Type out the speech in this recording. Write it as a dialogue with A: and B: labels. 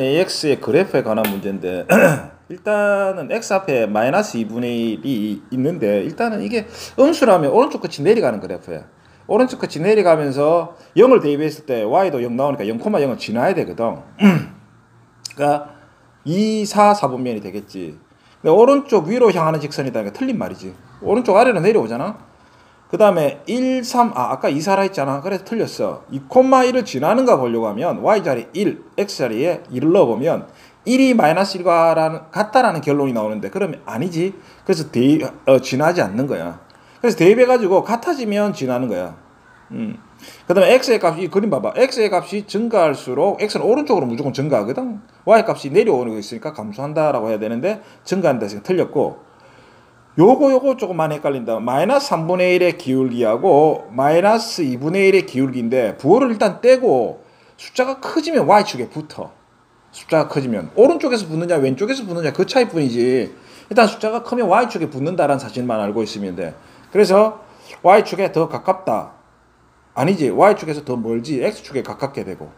A: AX의 그래프에 관한 문제인데 일단은 X 앞에 마이너스 2분의 1이 있는데 일단은 이게 음수라면 오른쪽 끝이 내려가는 그래프야. 오른쪽 끝이 내려가면서 0을 대입했을 때 Y도 0 나오니까 0,0을 지나야 되거든. 그러니까 2, 4, 4분면이 되겠지. 근데 오른쪽 위로 향하는 직선이다. 그 틀린 말이지. 오른쪽 아래로 내려오잖아. 그 다음에 1, 3, 아, 아까 2, 4라 했잖아. 그래서 틀렸어. 2,1을 지나는가 보려고 하면 Y자리 1, X자리에 1을 넣어보면 1이 마이너스 1과 같다라는 결론이 나오는데 그러면 아니지. 그래서 대입, 어, 지나지 않는 거야. 그래서 대입해가지고 같아지면 지나는 거야. 음. 그 다음에 x의 값이 이 그림 봐봐 x의 값이 증가할수록 x는 오른쪽으로 무조건 증가하거든 y 값이 내려오는 거 있으니까 감소한다라고 해야 되는데 증가한다 틀렸고 요거 요거 조금 많이 헷갈린다. 마이너스 3분의 1의 기울기하고 마이너스 2분의 1의 기울기인데 부호를 일단 떼고 숫자가 커지면 y축에 붙어. 숫자가 커지면. 오른쪽에서 붙느냐 왼쪽에서 붙느냐 그 차이뿐이지. 일단 숫자가 크면 y축에 붙는다라는 사실만 알고 있으면 돼. 그래서 y축에 더 가깝다. 아니지. y축에서 더 멀지. x축에 가깝게 되고